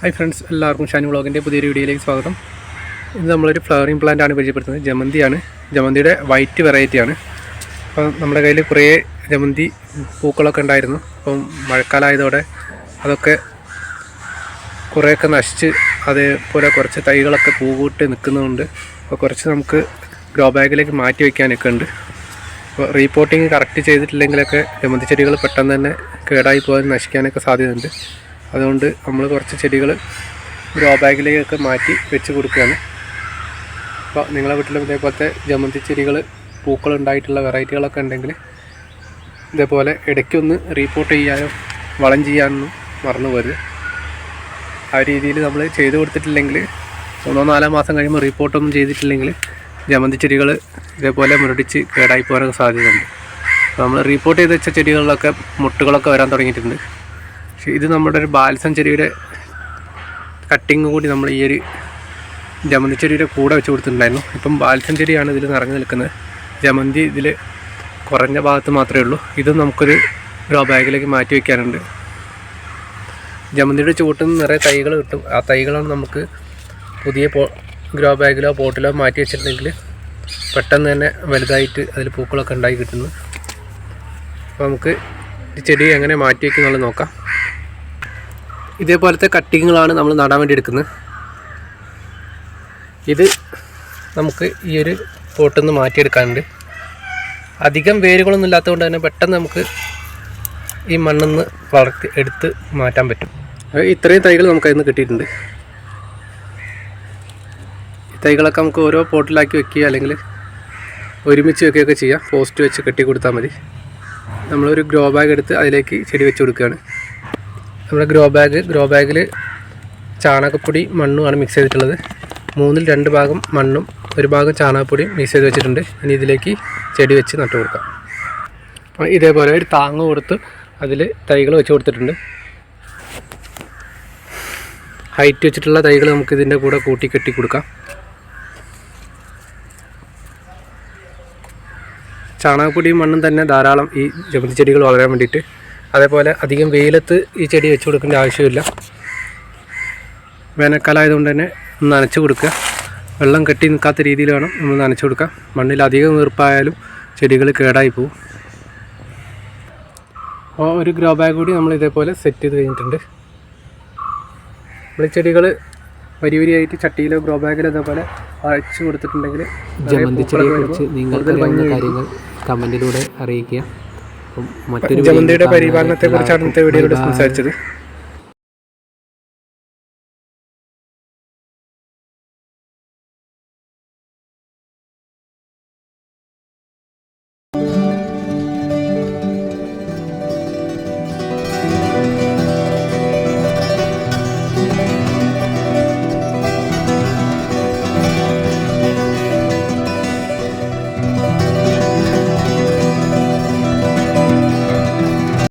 Hi friends എല്ലാവർക്കും ഷാനി വ്ളോഗിന്റെ പുതിയൊരു വീഡിയോയിലേക്ക് സ്വാഗതം. ഇത് നമ്മളൊരു ഫ്ലവറിംഗ് പ്ലാന്റ് ആണ് പരിചയപ്പെടുത്തുന്നത്. ജമന്തിയാണ്. ജമന്തിയുടെ വൈറ്റ് വെറൈറ്റിയാണ് അപ്പം നമ്മുടെ കയ്യിൽ കുറേ ജമന്തി പൂക്കളൊക്കെ ഉണ്ടായിരുന്നു. അപ്പം മഴക്കാലമായതോടെ അതൊക്കെ കുറേയൊക്കെ നശിച്ച് അതേപോലെ കുറച്ച് തൈകളൊക്കെ പൂവിട്ട് നിൽക്കുന്നതുകൊണ്ട് അപ്പോൾ കുറച്ച് നമുക്ക് ഗ്രോ ബാഗിലേക്ക് മാറ്റി വയ്ക്കാനൊക്കെ ഉണ്ട്. അപ്പോൾ റീപോർട്ടിങ് കറക്റ്റ് ചെയ്തിട്ടില്ലെങ്കിലൊക്കെ ജമന്തി ചെടികൾ പെട്ടെന്ന് തന്നെ കേടായി പോകാൻ നശിക്കാനൊക്കെ സാധ്യതയുണ്ട്. അതുകൊണ്ട് നമ്മൾ കുറച്ച് ചെടികൾ ഗ്രോ ബാഗിലേക്കൊക്കെ മാറ്റി വെച്ച് കൊടുക്കുകയാണ്. അപ്പോൾ നിങ്ങളെ വീട്ടിലും ഇതേപോലത്തെ ജമന്തി ചെടികൾ പൂക്കൾ ഉണ്ടായിട്ടുള്ള വെറൈറ്റികളൊക്കെ ഉണ്ടെങ്കിൽ ഇതേപോലെ ഇടയ്ക്കൊന്ന് റീപോർട്ട് ചെയ്യാനോ വളം ചെയ്യാനൊന്നും മറന്നു പോരുത്. ആ രീതിയിൽ നമ്മൾ ചെയ്തു കൊടുത്തിട്ടില്ലെങ്കിൽ മൂന്നോ നാലോ മാസം കഴിയുമ്പോൾ റിപ്പോർട്ടൊന്നും ചെയ്തിട്ടില്ലെങ്കിൽ ജമന്തി ചെടികൾ ഇതേപോലെ മുരടിച്ച് കേടായി പോകാനൊക്കെ സാധ്യതയുണ്ട്. നമ്മൾ റിപ്പോർട്ട് ചെയ്ത് വെച്ച ചെടികളിലൊക്കെ മുട്ടുകളൊക്കെ വരാൻ തുടങ്ങിയിട്ടുണ്ട്. പക്ഷേ ഇത് നമ്മുടെ ഒരു ബാൽസം ചെടിയുടെ കട്ടിങ് കൂടി നമ്മൾ ഈ ഒരു ജമന്തി ചെടിയുടെ കൂടെ വെച്ച് കൊടുത്തിട്ടുണ്ടായിരുന്നു. ഇപ്പം ബാൽസം ചെടിയാണ് ഇതിൽ നിറഞ്ഞു നിൽക്കുന്നത്. ജമന്തി ഇതിൽ കുറഞ്ഞ ഭാഗത്ത് മാത്രമേ ഉള്ളൂ. ഇത് നമുക്കൊരു ഗ്രോ ബാഗിലേക്ക് മാറ്റി വയ്ക്കാനുണ്ട് ജമന്തിയുടെ ചുവട്ടിൽ നിന്ന് നിറയെ തൈകൾ കിട്ടും. ആ തൈകളാണ് നമുക്ക് പുതിയ പോ ഗ്രോ ബാഗിലോ പോട്ടിലോ മാറ്റി വെച്ചിട്ടുണ്ടെങ്കിൽ പെട്ടെന്ന് തന്നെ വലുതായിട്ട് അതിൽ പൂക്കളൊക്കെ ഉണ്ടായി കിട്ടുന്നു. അപ്പോൾ നമുക്ക് ചെടി എങ്ങനെ മാറ്റി വയ്ക്കുന്നുള്ളത് നോക്കാം. ഇതേപോലത്തെ കട്ടിങ്ങുകളാണ് നമ്മൾ നടാൻ വേണ്ടി എടുക്കുന്നത്. ഇത് നമുക്ക് ഈ ഒരു പോട്ടിൽ നിന്ന് മാറ്റിയെടുക്കാനുണ്ട്. അധികം വേരുകളൊന്നും ഇല്ലാത്തതുകൊണ്ട് തന്നെ പെട്ടെന്ന് നമുക്ക് ഈ മണ്ണിൽ നിന്ന് വളർത്തി എടുത്ത് മാറ്റാൻ പറ്റും. ഇത്രയും തൈകൾ നമുക്ക് അതിൽ നിന്ന് കിട്ടിയിട്ടുണ്ട്. ഈ തൈകളൊക്കെ നമുക്ക് ഓരോ പോട്ടിലാക്കി വെക്കുക അല്ലെങ്കിൽ ഒരുമിച്ച് വെക്കുകയൊക്കെ ചെയ്യാം. പോസ്റ്റ് വെച്ച് കെട്ടി കൊടുത്താൽ മതി. നമ്മളൊരു ഗ്രോ ബാഗ് എടുത്ത് അതിലേക്ക് ചെടി വെച്ച് കൊടുക്കുകയാണ്. നമ്മുടെ ഗ്രോ ബാഗ് ഗ്രോ ബാഗിൽ ചാണകപ്പൊടി മണ്ണുമാണ് മിക്സ് ചെയ്തിട്ടുള്ളത്. മൂന്നിൽ രണ്ട് ഭാഗം മണ്ണും ഒരു ഭാഗം ചാണകപ്പൊടിയും മിക്സ് ചെയ്ത് വെച്ചിട്ടുണ്ട്. ഇനി ഇതിലേക്ക് ചെടി വെച്ച് നട്ടു കൊടുക്കാം. അപ്പോൾ ഇതേപോലെ ഒരു താങ്ങ് കൊടുത്ത് അതിൽ തൈകൾ വെച്ച് കൊടുത്തിട്ടുണ്ട്. ഹൈറ്റ് വെച്ചിട്ടുള്ള തൈകൾ നമുക്ക് ഇതിന്റെ കൂടെ കൂട്ടി കെട്ടി കൊടുക്കാം. ചാണകപ്പൊടിയും മണ്ണും തന്നെ ധാരാളം ഈ ജമന്തി ചെടികൾ വളരാൻ വേണ്ടിയിട്ട് അതേപോലെ അധികം വെയിലത്ത് ഈ ചെടി വെച്ച് കൊടുക്കേണ്ട ആവശ്യമില്ല. വേനൽക്കാലമായതുകൊണ്ട് തന്നെ നനച്ച് കൊടുക്കുക. വെള്ളം കെട്ടി നിൽക്കാത്ത രീതിയിൽ വേണം നമ്മൾ നനച്ചു കൊടുക്കുക. മണ്ണിൽ അധികം വീർപ്പായാലും ചെടികൾ കേടായി പോകും അപ്പോൾ ഒരു ഗ്രോ ബാഗ് കൂടി നമ്മൾ ഇതേപോലെ സെറ്റ് ചെയ്ത് കഴിഞ്ഞിട്ടുണ്ട്. നമ്മൾ ചെടികൾ വരി വരിയായിട്ട് ചട്ടിയിലോ ഗ്രോ ബാഗിലോ ഇതേപോലെ അയച്ചു കൊടുത്തിട്ടുണ്ടെങ്കിൽ ജമന്തി ചെടിയെക്കുറിച്ച് നിങ്ങൾക്കറിയാവുന്ന കാര്യങ്ങൾ കമന്റിലൂടെ അറിയിക്കുക. മറ്റൊരു പരിപാലനത്തെ കുറിച്ചാണ് ഇന്നത്തെ വീഡിയോയിലൂടെ സംസാരിച്ചത്.